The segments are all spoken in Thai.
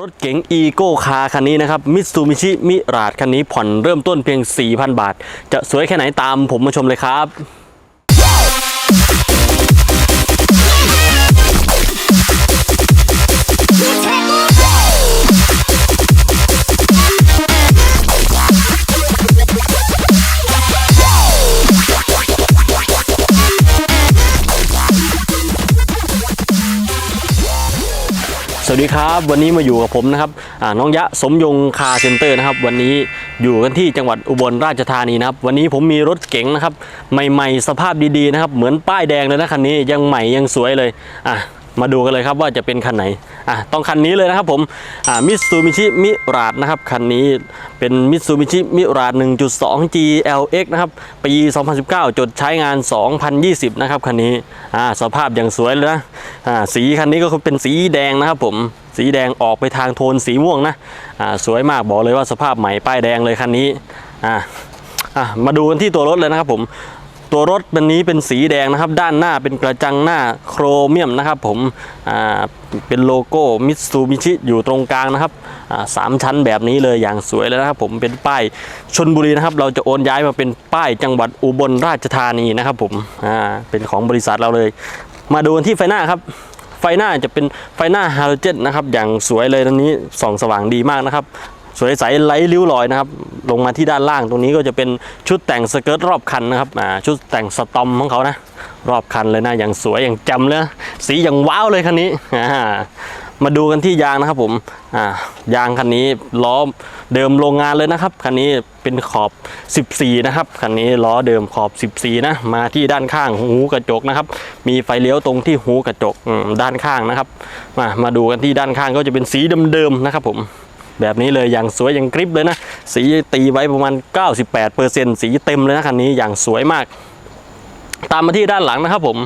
รถเก๋งอีโก้คาคันนี้นะครับมิตซูมิชิมิราดคันนี้ผ่อนเริ่มต้นเพียง 4,000 บาท จะสวยแค่ไหนตามผมมาชมเลยครับ วัสดีครับ วันนี้มาอยู่กับผมนะครับน้องยะสมยงคาร์เซ็นเตอร์นะครับ วันนี้อยู่กันที่จังหวัดอุบลราชธานีนะครับ วันนี้ผมมีรถเก๋งนะครับ ใหม่ ๆ สภาพดีๆนะครับ เหมือนป้ายแดงเลยนะคันนี้ยังใหม่ยังสวยเลยอะ มาดูกันเลยครับว่าจะเป็นคันไหนอะต้องคันนี้เลยนะครับผมอ่ามิตซูมิชิมิราดนะครับคันนี้เป็นมิตซูมิชิมิราด 1.2 GLX นะครับปี 2019 จดใช้งาน 2020 นะครับคันนี้อ่าสภาพอย่างสวยเลยนะอ่าสีคันนี้ก็คือเป็นสีแดงนะครับผมสีแดงออกไปทางโทนสีม่วงนะอ่าสวยมากบอกเลยว่าสภาพใหม่ป้ายแดงเลยคันนี้อ่าอะมาดูกันที่ตัวรถเลยนะครับผม ตัวรถวันนี้เป็นสีแดงนะครับ ด้านหน้าเป็นกระจังหน้าโครเมียมนะครับผมอ่าเป็นโลโก้มิตซูบิชิอยู่ตรงกลางนะครับอ่าสามชั้นแบบนี้เลยอย่างสวยเลยนะครับ ผมเป็นป้ายชนบุรีนะครับ เราจะโอนย้ายมาเป็นป้ายจังหวัดอุบลราชธานีนะครับ ผมอ่าเป็นของบริษัทเราเลย มาดูที่ไฟหน้าครับไฟหน้าจะเป็นไฟหน้าฮาโลเจนนะครับอย่างสวยเลยตรงนี้ส่องสว่างดีมากนะครับ สวยใสไร้ริ้วรอยนะครับ ลงมาที่ด้านล่างตรงนี้ก็จะเป็นชุดแต่งสเกิร์ตรอบคันนะครับอ่าชุดแต่งสตอมของเขานะ รอบคันเลยนะอย่างสวยอย่างจำเลยสีอย่างว้าวเลยคันนี้อ่ามาดูกันที่ยางนะครับผมอ่ายางคันนี้ล้อเดิมโรงงานเลยนะครับคันนี้เป็นขอบ 14 นะครับคันนี้ล้อเดิมขอบ 14 นะ มาที่ด้านข้างหูกระจกนะครับ มีไฟเลี้ยวตรงที่หูกระจกด้านข้างนะครับ มามาดูกันที่ด้านข้างก็จะเป็นสีเดิมๆนะครับผม แบบนี้เลยอย่างสวยอย่างกริบเลยนะ สีตีไว้ประมาณ 98%สีเต็มเลยนะคันนี้อย่างสวยมาก ตามมาที่ด้านหลังนะครับผม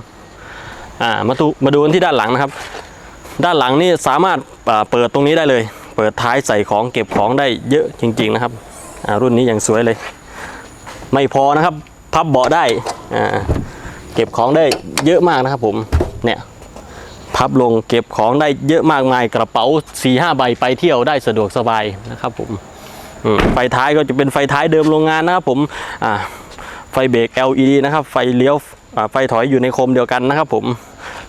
อ่ามาดูมาดูกันที่ด้านหลังนะครับ ด้านหลังนี่สามารถเปิดตรงนี้ได้เลย เปิดท้ายใส่ของเก็บของได้เยอะจริง ๆ นะครับอ่ารุ่นนี้อย่างสวยเลย ไม่พอนะครับ พับเบาะได้อ่าเก็บของได้เยอะมากนะครับผมเนี่ย พับลงเก็บของได้เยอะมากมายกระเป๋า4ี่ห้าใบไปเที่ยวได้สะดวกสบายนะครับผมไฟท้ายก็จะเป็นไฟท้ายเดิมโรงงานนะครับผมไฟเบรก LED นะครับ ไฟเลี้ยวไฟถอยอยู่ในโคมเดียวกันนะครับผม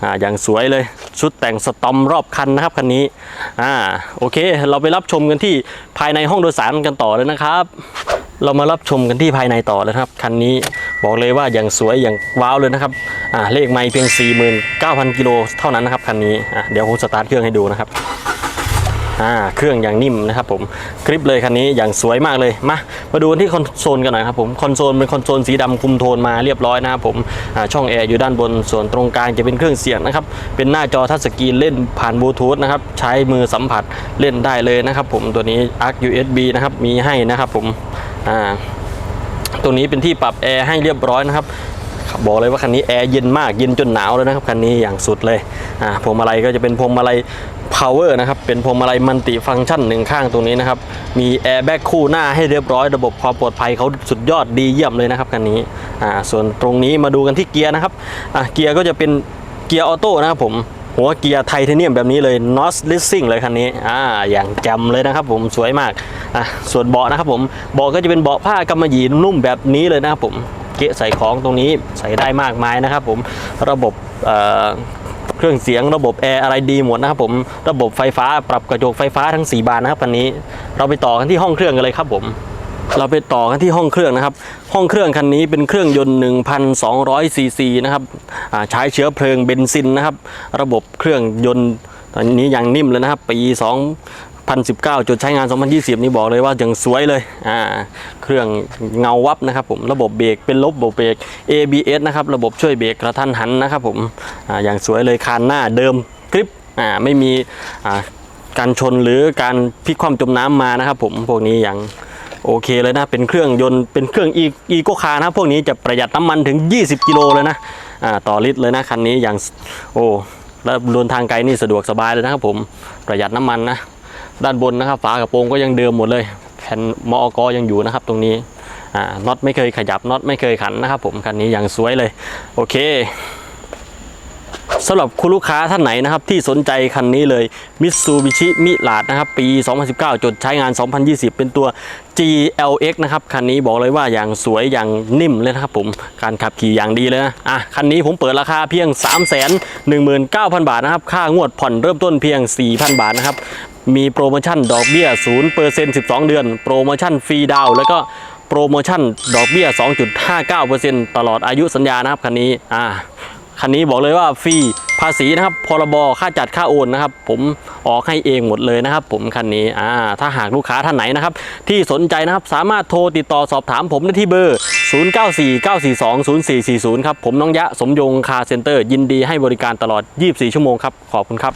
ออย่างสวยเลยชุดแต่งสตอมรอบคันนะครับคันนี้อ่าโอเค เราไปรับชมกันที่ภายในห้องโดยสารกันต่อเลยนะครับ เรามารับชมกันที่ภายในต่อเลยครับคันนี้ บอกเลยว่าอย่างสวยอย่างว้าวเลยนะครับอ่าเลขไม่เพียง 49,000 กิโลเท่านั้นนะครับคันนี้อะเดี๋ยวผมสตาร์ทเครื่องให้ดูนะครับอ่าเครื่องอย่างนิ่มนะครับผมคลิปเลยคันนี้อย่างสวยมากเลยมามาดูที่คอนโซลกันหน่อยครับผมคอนโซลเป็นคอนโซลสีดำคุมโทนมาเรียบร้อยนะครับผมอ่าช่องแอร์อยู่ด้านบนส่วนตรงกลางจะเป็นเครื่องเสียงนะครับเป็นหน้าจอทัชสกรีนเล่นผ่านบลูทูธนะครับใช้มือสัมผัสเล่นได้เลยนะครับผมตัวนี้ ARC USB นะครับมีให้นะครับผมอ่า ตรงนี้เป็นที่ปรับแอร์ให้เรียบร้อยนะครับบอกเลยว่าคันนี้แอร์เย็นมากเย็นจนหนาวเลยนะครับคันนี้อย่างสุดเลยอ่าพวงมาลัยก็จะเป็นพวงมาลัย power นะครับเป็นพวงมาลัยมัลติฟังก์ชันหนึ่งข้างตรงนี้นะครับมีแอร์แบ็กคู่หน้าให้เรียบร้อยระบบความปลอดภัยเขาสุดยอดดีเยี่ยมเลยนะครับคันนี้อ่าส่วนตรงนี้มาดูกันที่เกียร์นะครับอ่าเกียร์ก็จะเป็นเกียร์ออโต้นะครับผมหัวเกียร์ไทเทเนียมแบบนี้เลย n o s l i s s i n g เลยคันนี้อ่าอย่างจำเลยนะครับผมสวยมาก อะส่วนเบาะนะครับผมเบาะก็จะเป็นเบาะผ้ากำมะหยี่นุ่มแบบนี้เลยนะครับผมเกะใส่ของตรงนี้ใส่ได้มากมายนะครับผมระบบเเครื่องเสียงระบบแอร์อะไรดีหมดนะครับผมระบบไฟฟ้าปรับกระจกไฟฟ้าทั้ง 4 บานนะครับคันนี้ เราไปต่อกันที่ห้องเครื่องกันเลยครับผมเราไปต่อกันที่ห้องเครื่องนะครับ ห้องเครื่องคันนี้เป็นเครื่องยนต์ 1,200ซีซีนะครับใช้เชื้อเพลิงเบนซินนะครับ ระบบเครื่องยนต์ตอนนี้ยังนิ่มเลยนะครับ ปี 2019จุดใช้งาน 2020 นี่บอกเลยว่าอยังสวยเลยอ่าเครื่องเงาวับนะครับผมระบบเบรกเป็นลบระบบเบรก ABS นะครับระบบช่วยเบรกกระทันหันนะครับผมอ่าอย่างสวยเลยคานหน้าเดิมกริปอ่าไม่มีอ่าการชนหรือการพลิกความจมน้ำมานะครับผมพวกนี้อย่างโอเคเลยนะเป็นเครื่องยนต์เป็นเครื่องอีโกคาร์นะพวกนี้จะประหยัดน้ำมันถึง 20 กิโลเลยนะอ่าต่อลิตรเลยนะคันนี้อย่างโอ้แล้วเดินทางไกลนี่สะดวกสบายเลยนะครับผมประหยัดน้ำมันนะ ด้านบนนะครับ ฝากระโปรงก็ยังเดิมหมดเลย แผ่นมอกยังอยู่นะครับ ตรงนี้น็อตไม่เคยขยับน็อตไม่เคยขันนะครับ ผมคันนี้อย่างสวยเลย โอเคสำหรับคุณลูกค้าท่านไหนนะครับที่สนใจคันนี้เลย Mitsubishi m i r a นะครับปี 2019 จดใช้งาน 2020 เป็นตัว GLX นะครับคันนี้บอกเลยว่าอย่างสวยอย่างนิ่มเลยนะครับผมการขับขี่อย่างดีเลยนะอะคันนี้ผมเปิดราคาเพียง 319,000 บาทนะครับค่างวดผ่อนเริ่มต้นเพียง 4,000 บาทนะครับ มีโปรโมชั่นดอกเบี้ย0% 12 เดือน โปรโมชั่นฟรีดาว แล้วก็โปรโมชั่นดอกเบี้ย 2.59%ตลอดอายุสัญญานะครับคันนี้อ่าคันนี้บอกเลยว่าฟรีภาษีนะครับพรบค่าจัดค่าโอนนะครับ ผมออกให้เองหมดเลยนะครับ ผมคันนี้อ่าถ้าหากลูกค้าท่านไหนนะครับ ที่สนใจนะครับสามารถโทรติดต่อสอบถามผมได้ที่เบอร์ 0949420440 ครับ ผมน้องยะสมยงคาร์เซ็นเตอร์ ยินดีให้บริการตลอด 24 ชั่วโมงครับ ขอบคุณครับ